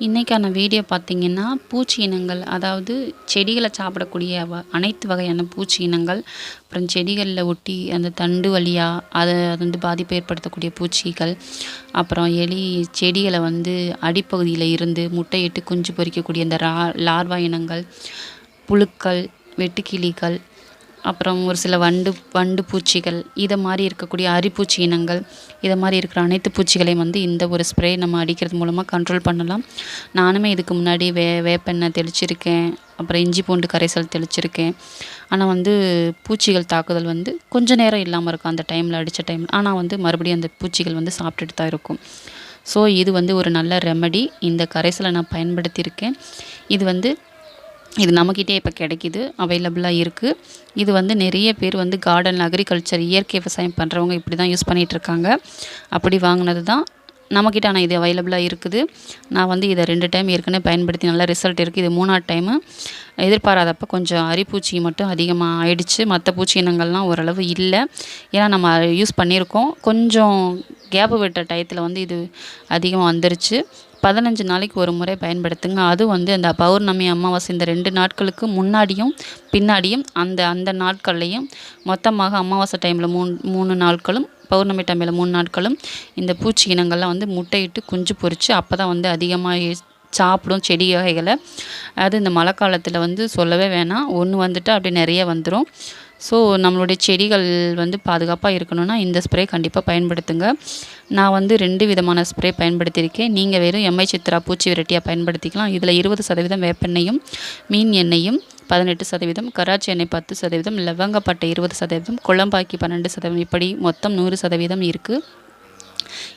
இன்றைக்கான வீடியோ பார்த்திங்கன்னா பூச்சி இனங்கள் அதாவது செடிகளை சாப்பிடக்கூடிய வ அனைத்து வகையான பூச்சி இனங்கள் அப்புறம் செடிகளில் ஒட்டி அந்த தண்டு வழியாக அதை அது வந்து பாதிப்பு ஏற்படுத்தக்கூடிய பூச்சிகள் அப்புறம் எலி செடிகளை வந்து அடிப்பகுதியில் இருந்து முட்டையிட்டு குஞ்சு பொறிக்கக்கூடிய அந்த ரா லார்வா இனங்கள் புழுக்கள் வெட்டுக்கிளிகள் அப்புறம் ஒரு சில வண்டு வண்டு பூச்சிகள் இதை மாதிரி இருக்கக்கூடிய அரிப்பூச்சி இனங்கள் இதை மாதிரி இருக்கிற அனைத்து பூச்சிகளையும் வந்து இந்த ஒரு ஸ்ப்ரே நம்ம அடிக்கிறது மூலமாக கண்ட்ரோல் பண்ணலாம். நானுமே இதுக்கு முன்னாடி வே வேப்பெண்ணெய் தெளிச்சிருக்கேன் அப்புறம் இஞ்சி பூண்டு கரைசல் தெளிச்சிருக்கேன். ஆனால் வந்து பூச்சிகள் தாக்குதல் வந்து கொஞ்ச நேரம் இல்லாமல் இருக்கும் அந்த டைமில் அடித்த டைம் ஆனால் வந்து மறுபடியும் அந்த பூச்சிகள் வந்து சாப்பிட்டுட்டு தான் இருக்கும். ஸோ இது வந்து ஒரு நல்ல ரெமடி இந்த கரைசலை நான் பயன்படுத்தியிருக்கேன். இது வந்து இது நம்மக்கிட்டே இப்போ கிடைக்கிது. அவைலபிளாக இருக்குது இது வந்து நிறைய பேர் வந்து கார்டன் அக்ரிகல்ச்சர் இயற்கை விவசாயம் பண்ணுறவங்க இப்படி தான் யூஸ் பண்ணிகிட்ருக்காங்க அப்படி வாங்கினது தான் நம்மக்கிட்ட ஆனால் இது அவைலபிளாக இருக்குது. நான் வந்து இதை ரெண்டு டைம் ஏற்கனவே பயன்படுத்தி நல்ல ரிசல்ட் இருக்குது இது மூணாவது டைமு எதிர்பாராதப்போ கொஞ்சம் அரிப்பூச்சி மட்டும் அதிகமாக ஆயிடுச்சு. மற்ற பூச்சி இனங்கள்லாம் ஓரளவு இல்லை. ஏன்னா நம்ம யூஸ் பண்ணியிருக்கோம். கொஞ்சம் கேப்பு விட்ட டயத்தில் வந்து இது அதிகமாக வந்துருச்சு. பதினஞ்சு நாளைக்கு ஒரு முறை பயன்படுத்துங்க. அதுவும் வந்து அந்த பௌர்ணமி அமாவாசை இந்த ரெண்டு நாட்களுக்கு முன்னாடியும் பின்னாடியும் அந்த அந்த நாட்கள்லையும் மொத்தமாக அமாவாசை டைமில் மூணு மூணு நாட்களும் பௌர்ணமி டைமில் மூணு நாட்களும் இந்த பூச்சி இனங்கள்லாம் வந்து முட்டையிட்டு குஞ்சு பொறிச்சு அப்போ தான் வந்து அதிகமாக சாப்பிடும் செடி வகைகளை. அது இந்த மழை காலத்தில் வந்து சொல்லவே வேணாம். ஒன்று வந்துட்டு அப்படியே நிறைய வந்துடும் ஸோ நம்மளுடைய செடிகள் வந்து பாதுகாப்பாக இருக்கணும்னா இந்த ஸ்ப்ரே கண்டிப்பாக பயன்படுத்துங்க. நான் வந்து ரெண்டு விதமான ஸ்ப்ரே பயன்படுத்தியிருக்கேன். நீங்கள் வெறும் எம்ஐ சித்ரா பூச்சி விரட்டியாக பயன்படுத்திக்கலாம். இதில் இருபது சதவீதம் வேப்பெண்ணையும் மீன் எண்ணெயும் பதினெட்டு சதவீதம் கராச்சி எண்ணெய் பத்து சதவீதம் லவங்கப்பட்டை இருபது சதவீதம் குழம்பாக்கி பன்னெண்டு சதவீதம் இப்படி மொத்தம் நூறு சதவீதம் இருக்குது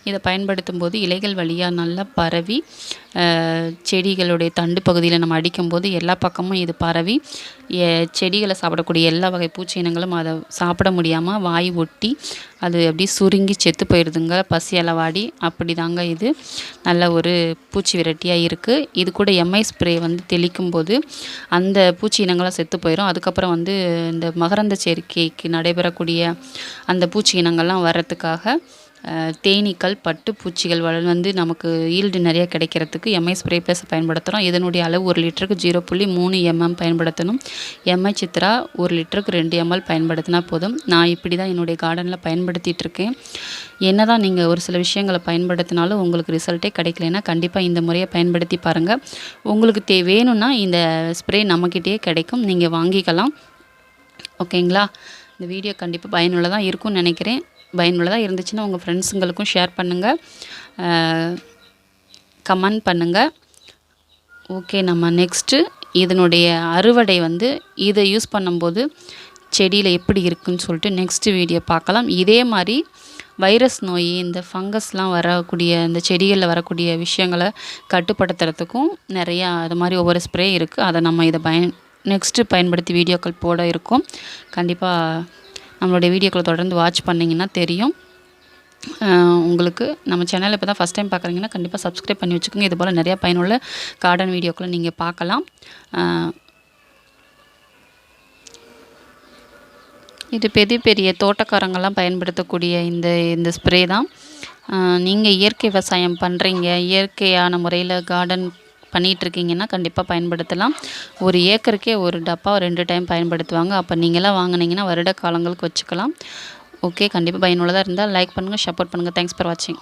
இதை பயன்படுத்தும் போது இலைகள் வழியாக நல்லா பரவி செடிகளுடைய தண்டு பகுதியில் நம்ம அடிக்கும்போது எல்லா பக்கமும் இது பரவி செடிகளை சாப்பிடக்கூடிய எல்லா வகை பூச்சி இனங்களும் அதை சாப்பிட முடியாமல் வாய் ஒட்டி அது அப்படியே சுருங்கி செத்து போயிடுதுங்க. பசி அளவாடி அப்படி தாங்க இது. நல்ல ஒரு பூச்சி விரட்டியாக இருக்குது இது கூட எம்ஐ ஸ்ப்ரே வந்து தெளிக்கும் போது அந்த பூச்சி இனங்களாக செத்து போயிடும் அதுக்கப்புறம் வந்து இந்த மகரந்த சேர்க்கைக்கு நடைபெறக்கூடிய அந்த பூச்சி இனங்கள்லாம் வர்றதுக்காக தேனீக்கள் பட்டு பூச்சிகள் வந்து நமக்கு ஈல்டு நிறைய கிடைக்கிறதுக்கு எம்ஐ ஸ்ப்ரே ப்ளஸ் பயன்படுத்துகிறோம் இதனுடைய அளவு ஒரு லிட்டருக்கு ஜீரோ புள்ளி மூணு எம்எம் பயன்படுத்தணும். எம்ஐ சித்ரா ஒரு லிட்டருக்கு ரெண்டு எம்எல் பயன்படுத்தினா போதும். நான் இப்படி தான் என்னுடைய கார்டனில் பயன்படுத்திகிட்ருக்கேன் என்ன தான் நீங்கள் ஒரு சில விஷயங்களை பயன்படுத்தினாலும் உங்களுக்கு ரிசல்ட்டே கிடைக்கலன்னா கண்டிப்பாக இந்த முறையை பயன்படுத்தி பாருங்கள் உங்களுக்கு தே வேணும்னா இந்த ஸ்ப்ரே நம்மக்கிட்டேயே கிடைக்கும். நீங்கள் வாங்கிக்கலாம். ஓகேங்களா? இந்த வீடியோ கண்டிப்பாக பயனுள்ளதாக இருக்கும்னு நினைக்கிறேன். பயனுள்ளதாக இருந்துச்சுன்னா உங்கள் ஃப்ரெண்ட்ஸுங்களுக்கும் ஷேர் பண்ணுங்கள் கமெண்ட் பண்ணுங்கள் ஓகே நம்ம நெக்ஸ்ட்டு இதனுடைய அறுவடை வந்து இதை யூஸ் பண்ணும்போது செடியில் எப்படி இருக்குன்னு சொல்லிட்டு நெக்ஸ்ட்டு வீடியோ பார்க்கலாம். இதே மாதிரி வைரஸ் நோய் இந்த ஃபங்கஸ்லாம் வரக்கூடிய இந்த செடிகளில் வரக்கூடிய விஷயங்களை கட்டுப்படுத்துறதுக்கும் நிறையா அது மாதிரி ஒவ்வொரு ஸ்ப்ரே இருக்குது அதை நம்ம இதை பயன் நெக்ஸ்ட்டு பயன்படுத்தி வீடியோக்கள் போட இருக்கும். கண்டிப்பாக நம்மளுடைய வீடியோக்களை தொடர்ந்து வாட்ச் பண்ணிங்கன்னா தெரியும். உங்களுக்கு நம்ம சேனல் இப்போ தான் ஃபஸ்ட் டைம் பார்க்குறீங்கன்னா கண்டிப்பாக சப்ஸ்கிரைப் பண்ணி வச்சுக்கோங்க. இது போல் நிறையா பயனுள்ள கார்டன் வீடியோக்களை நீங்கள் பார்க்கலாம். இது பெரிய பெரிய தோட்டக்காரங்கள்லாம் பயன்படுத்தக்கூடிய இந்த இந்த ஸ்ப்ரே தான். நீங்கள் இயற்கை விவசாயம் பண்ணுறீங்க இயற்கையான முறையில் கார்டன் பண்ணிகிட்ருக்கீங்கன்னா கண்டிப்பாக பயன்படுத்தலாம். ஒரு ஏக்கருக்கே ஒரு டப்பா ரெண்டு டைம் பயன்படுத்துவாங்க. அப்போ நீங்களாம் வாங்கினீங்கன்னா வருட காலங்களுக்கு வச்சுக்கலாம். ஓகே கண்டிப்பாக பயனுள்ளதாக இருந்தால் லைக் பண்ணுங்கள் சப்போர்ட் பண்ணுங்கள் தேங்க்ஸ் ஃபார் வாட்சிங்